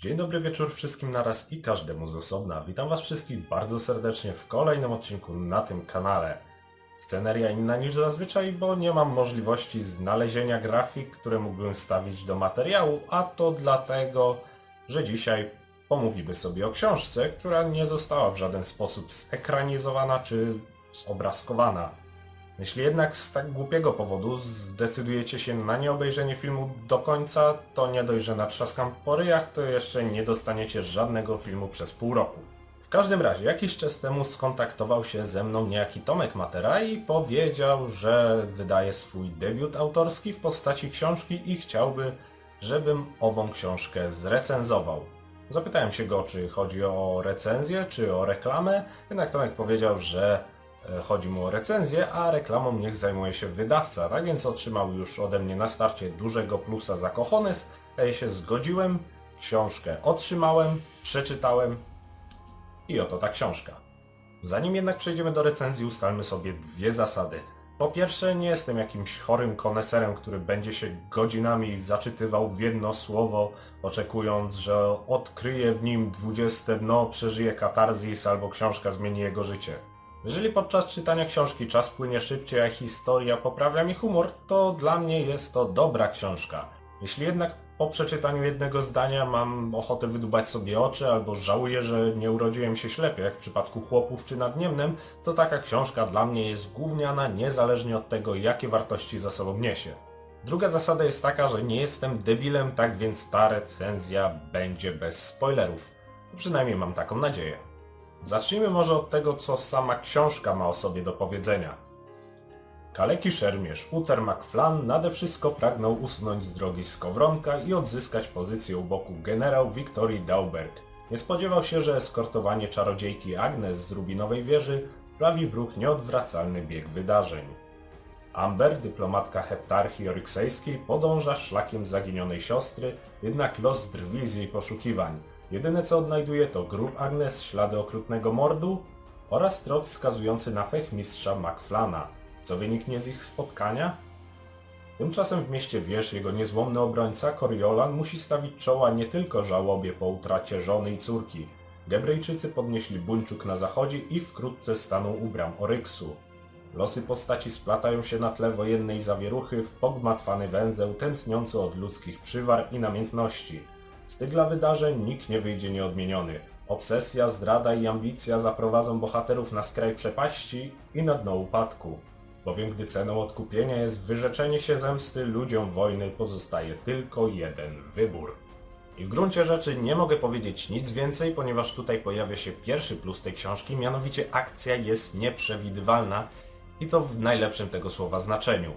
Dzień dobry wieczór wszystkim naraz i każdemu z osobna. Witam was wszystkich bardzo serdecznie w kolejnym odcinku na tym kanale. Sceneria inna niż zazwyczaj, bo nie mam możliwości znalezienia grafik, które mógłbym wstawić do materiału, a to dlatego, że dzisiaj pomówimy sobie o książce, która nie została w żaden sposób zekranizowana czy zobrazkowana. Jeśli jednak z tak głupiego powodu zdecydujecie się na nieobejrzenie filmu do końca, to nie dość, że natrzaskam po ryjach, to jeszcze nie dostaniecie żadnego filmu przez pół roku. W każdym razie, jakiś czas temu skontaktował się ze mną niejaki Tomek Matera i powiedział, że wydaje swój debiut autorski w postaci książki i chciałby, żebym ową książkę zrecenzował. Zapytałem się go, czy chodzi o recenzję, czy o reklamę, jednak Tomek powiedział, że chodzi mu o recenzję, a reklamą niech zajmuje się wydawca. Tak więc otrzymał już ode mnie na starcie dużego plusa za kochones. Ja się zgodziłem, książkę otrzymałem, przeczytałem i oto ta książka. Zanim jednak przejdziemy do recenzji, ustalmy sobie dwie zasady. Po pierwsze, nie jestem jakimś chorym koneserem, który będzie się godzinami zaczytywał w jedno słowo, oczekując, że odkryje w nim dwudzieste dno, przeżyje katarzis albo książka zmieni jego życie. Jeżeli podczas czytania książki czas płynie szybciej, a historia poprawia mi humor, to dla mnie jest to dobra książka. Jeśli jednak po przeczytaniu jednego zdania mam ochotę wydubać sobie oczy albo żałuję, że nie urodziłem się ślepy, jak w przypadku chłopów czy nadniemnem, to taka książka dla mnie jest gówniana niezależnie od tego, jakie wartości za sobą niesie. Druga zasada jest taka, że nie jestem debilem, tak więc ta recenzja będzie bez spoilerów. Przynajmniej mam taką nadzieję. Zacznijmy może od tego, co sama książka ma o sobie do powiedzenia. Kaleki szermierz Uther McFlan nade wszystko pragnął usunąć z drogi Skowronka i odzyskać pozycję u boku generał Wiktorii Dauberg. Nie spodziewał się, że eskortowanie czarodziejki Agnes z Rubinowej Wieży wprawi w ruch nieodwracalny bieg wydarzeń. Amber, dyplomatka heptarchii oryksejskiej, podąża szlakiem zaginionej siostry, jednak los drwi z jej poszukiwań. Jedyne co odnajduje to grób Agnes, ślady okrutnego mordu oraz trop wskazujący na fechmistrza McFlana. Co wyniknie z ich spotkania? Tymczasem w mieście Wież jego niezłomny obrońca Coriolan musi stawić czoła nie tylko żałobie po utracie żony i córki. Gebrejczycy podnieśli buńczuk na zachodzie i wkrótce staną u bram Oryksu. Losy postaci splatają się na tle wojennej zawieruchy w pogmatwany węzeł tętniący od ludzkich przywar i namiętności. Z tygla wydarzeń nikt nie wyjdzie nieodmieniony. Obsesja, zdrada i ambicja zaprowadzą bohaterów na skraj przepaści i na dno upadku. Bowiem gdy ceną odkupienia jest wyrzeczenie się zemsty, ludziom wojny pozostaje tylko jeden wybór. I w gruncie rzeczy nie mogę powiedzieć nic więcej, ponieważ tutaj pojawia się pierwszy plus tej książki, mianowicie akcja jest nieprzewidywalna i to w najlepszym tego słowa znaczeniu.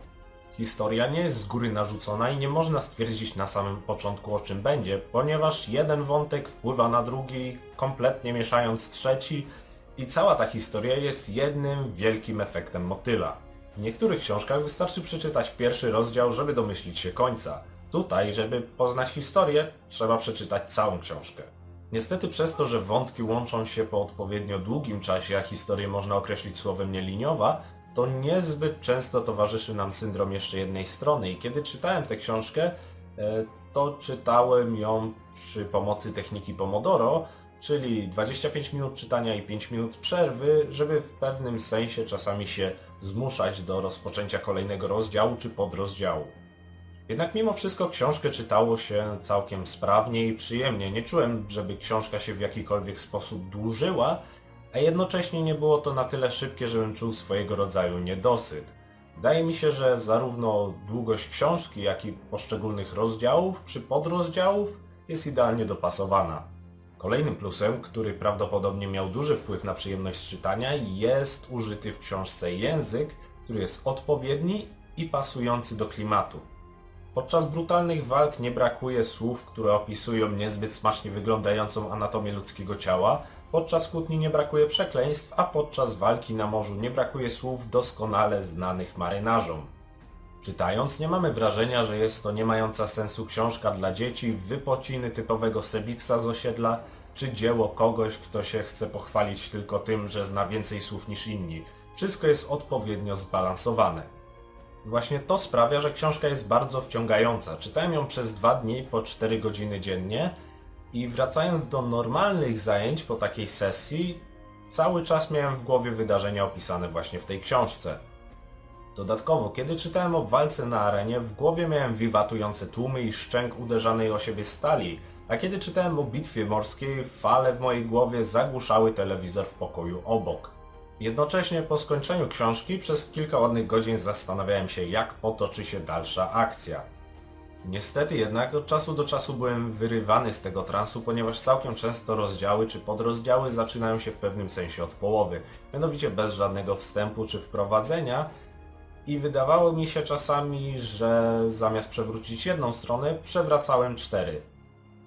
Historia nie jest z góry narzucona i nie można stwierdzić na samym początku o czym będzie, ponieważ jeden wątek wpływa na drugi, kompletnie mieszając trzeci i cała ta historia jest jednym wielkim efektem motyla. W niektórych książkach wystarczy przeczytać pierwszy rozdział, żeby domyślić się końca. Tutaj, żeby poznać historię, trzeba przeczytać całą książkę. Niestety przez to, że wątki łączą się po odpowiednio długim czasie, a historię można określić słowem nieliniowa, to niezbyt często towarzyszy nam syndrom jeszcze jednej strony i kiedy czytałem tę książkę, e, to czytałem ją przy pomocy techniki Pomodoro, czyli 25 minut czytania i 5 minut przerwy, żeby w pewnym sensie czasami się zmuszać do rozpoczęcia kolejnego rozdziału czy podrozdziału. Jednak mimo wszystko książkę czytało się całkiem sprawnie i przyjemnie. Nie czułem, żeby książka się w jakikolwiek sposób dłużyła, a jednocześnie nie było to na tyle szybkie, żebym czuł swojego rodzaju niedosyt. Wydaje mi się, że zarówno długość książki, jak i poszczególnych rozdziałów czy podrozdziałów jest idealnie dopasowana. Kolejnym plusem, który prawdopodobnie miał duży wpływ na przyjemność czytania, jest użyty w książce język, który jest odpowiedni i pasujący do klimatu. Podczas brutalnych walk nie brakuje słów, które opisują niezbyt smacznie wyglądającą anatomię ludzkiego ciała, podczas kłótni nie brakuje przekleństw, a podczas walki na morzu nie brakuje słów doskonale znanych marynarzom. Czytając nie mamy wrażenia, że jest to nie mająca sensu książka dla dzieci, wypociny typowego Sebiksa z osiedla, czy dzieło kogoś, kto się chce pochwalić tylko tym, że zna więcej słów niż inni. Wszystko jest odpowiednio zbalansowane. Właśnie to sprawia, że książka jest bardzo wciągająca. Czytałem ją przez dwa dni po 4 godziny dziennie I wracając do normalnych zajęć po takiej sesji, cały czas miałem w głowie wydarzenia opisane właśnie w tej książce. Dodatkowo, kiedy czytałem o walce na arenie, w głowie miałem wiwatujące tłumy i szczęk uderzanej o siebie stali, a kiedy czytałem o bitwie morskiej, fale w mojej głowie zagłuszały telewizor w pokoju obok. Jednocześnie po skończeniu książki przez kilka ładnych godzin zastanawiałem się, jak potoczy się dalsza akcja. Niestety jednak od czasu do czasu byłem wyrywany z tego transu, ponieważ całkiem często rozdziały czy podrozdziały zaczynają się w pewnym sensie od połowy, mianowicie bez żadnego wstępu czy wprowadzenia i wydawało mi się czasami, że zamiast przewrócić jedną stronę, przewracałem cztery.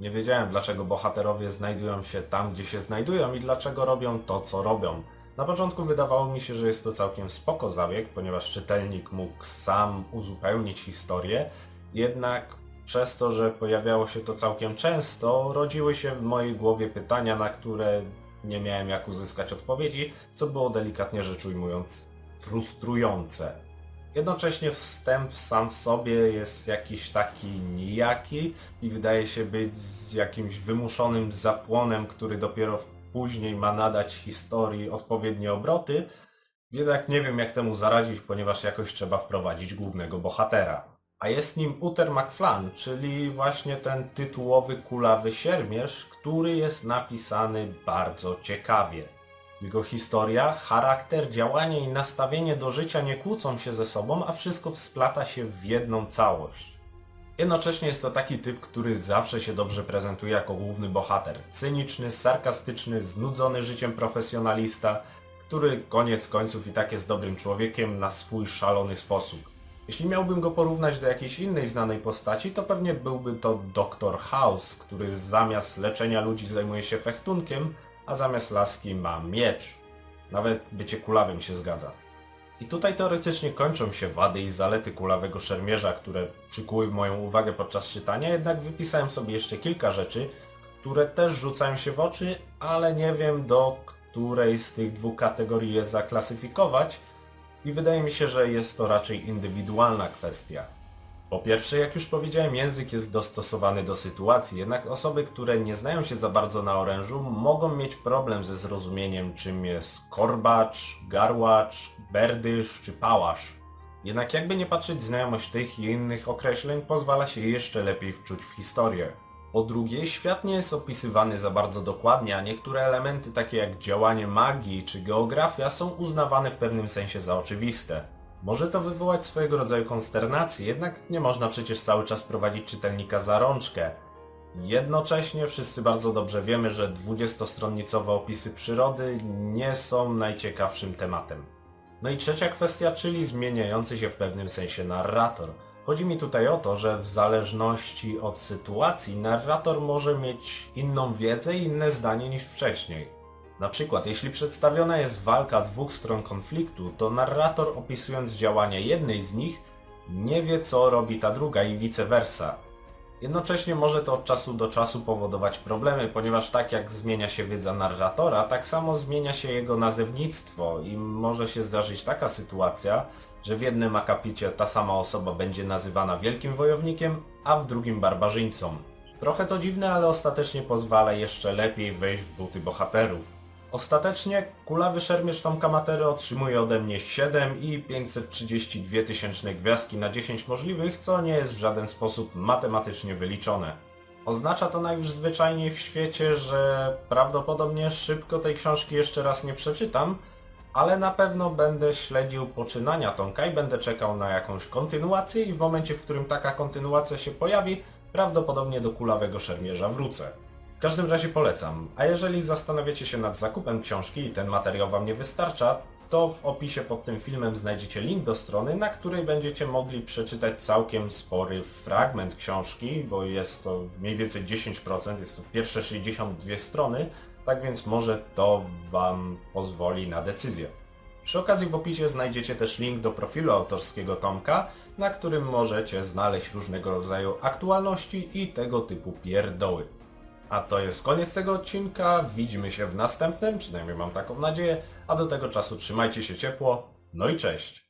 Nie wiedziałem dlaczego bohaterowie znajdują się tam, gdzie się znajdują i dlaczego robią to, co robią. Na początku wydawało mi się, że jest to całkiem spoko zabieg, ponieważ czytelnik mógł sam uzupełnić historię, jednak przez to, że pojawiało się to całkiem często, rodziły się w mojej głowie pytania, na które nie miałem jak uzyskać odpowiedzi, co było delikatnie rzecz ujmując frustrujące. Jednocześnie wstęp sam w sobie jest jakiś taki nijaki i wydaje się być z jakimś wymuszonym zapłonem, który dopiero później ma nadać historii odpowiednie obroty, jednak nie wiem jak temu zaradzić, ponieważ jakoś trzeba wprowadzić głównego bohatera. A jest nim Uther McFlan, czyli właśnie ten tytułowy kulawy siermierz, który jest napisany bardzo ciekawie. Jego historia, charakter, działanie i nastawienie do życia nie kłócą się ze sobą, a wszystko wsplata się w jedną całość. Jednocześnie jest to taki typ, który zawsze się dobrze prezentuje jako główny bohater. Cyniczny, sarkastyczny, znudzony życiem profesjonalista, który koniec końców i tak jest dobrym człowiekiem na swój szalony sposób. Jeśli miałbym go porównać do jakiejś innej znanej postaci, to pewnie byłby to Dr. House, który zamiast leczenia ludzi zajmuje się fechtunkiem, a zamiast laski ma miecz. Nawet bycie kulawym się zgadza. I tutaj teoretycznie kończą się wady i zalety kulawego szermierza, które przykuły moją uwagę podczas czytania, jednak wypisałem sobie jeszcze kilka rzeczy, które też rzucają się w oczy, ale nie wiem do której z tych dwóch kategorii je zaklasyfikować i wydaje mi się, że jest to raczej indywidualna kwestia. Po pierwsze, jak już powiedziałem, język jest dostosowany do sytuacji, jednak osoby, które nie znają się za bardzo na orężu, mogą mieć problem ze zrozumieniem, czym jest korbacz, garłacz, berdysz czy pałasz. Jednak jakby nie patrzeć, znajomość tych i innych określeń pozwala się jeszcze lepiej wczuć w historię. Po drugie, świat nie jest opisywany za bardzo dokładnie, a niektóre elementy takie jak działanie magii czy geografia są uznawane w pewnym sensie za oczywiste. Może to wywołać swojego rodzaju konsternację, jednak nie można przecież cały czas prowadzić czytelnika za rączkę. Jednocześnie wszyscy bardzo dobrze wiemy, że 20-stronnicowe opisy przyrody nie są najciekawszym tematem. No i trzecia kwestia, czyli zmieniający się w pewnym sensie narrator. Chodzi mi tutaj o to, że w zależności od sytuacji narrator może mieć inną wiedzę i inne zdanie niż wcześniej. Na przykład, jeśli przedstawiona jest walka dwóch stron konfliktu, to narrator opisując działania jednej z nich nie wie co robi ta druga i vice versa. Jednocześnie może to od czasu do czasu powodować problemy, ponieważ tak jak zmienia się wiedza narratora, tak samo zmienia się jego nazewnictwo i może się zdarzyć taka sytuacja, że w jednym akapicie ta sama osoba będzie nazywana wielkim wojownikiem, a w drugim barbarzyńcą. Trochę to dziwne, ale ostatecznie pozwala jeszcze lepiej wejść w buty bohaterów. Ostatecznie kulawy szermierz Tomka Matery otrzymuje ode mnie 7 i 532 tysięczne gwiazdki na 10 możliwych, co nie jest w żaden sposób matematycznie wyliczone. Oznacza to najwyż zwyczajniej w świecie, że prawdopodobnie szybko tej książki jeszcze raz nie przeczytam, ale na pewno będę śledził poczynania Tomka i będę czekał na jakąś kontynuację i w momencie, w którym taka kontynuacja się pojawi, prawdopodobnie do kulawego szermierza wrócę. W każdym razie polecam, a jeżeli zastanawiacie się nad zakupem książki i ten materiał Wam nie wystarcza, to w opisie pod tym filmem znajdziecie link do strony, na której będziecie mogli przeczytać całkiem spory fragment książki, bo jest to mniej więcej 10%, jest to pierwsze 62 strony, tak więc może to Wam pozwoli na decyzję. Przy okazji w opisie znajdziecie też link do profilu autorskiego Tomka, na którym możecie znaleźć różnego rodzaju aktualności i tego typu pierdoły. A to jest koniec tego odcinka, widzimy się w następnym, przynajmniej mam taką nadzieję, a do tego czasu trzymajcie się ciepło, no i cześć!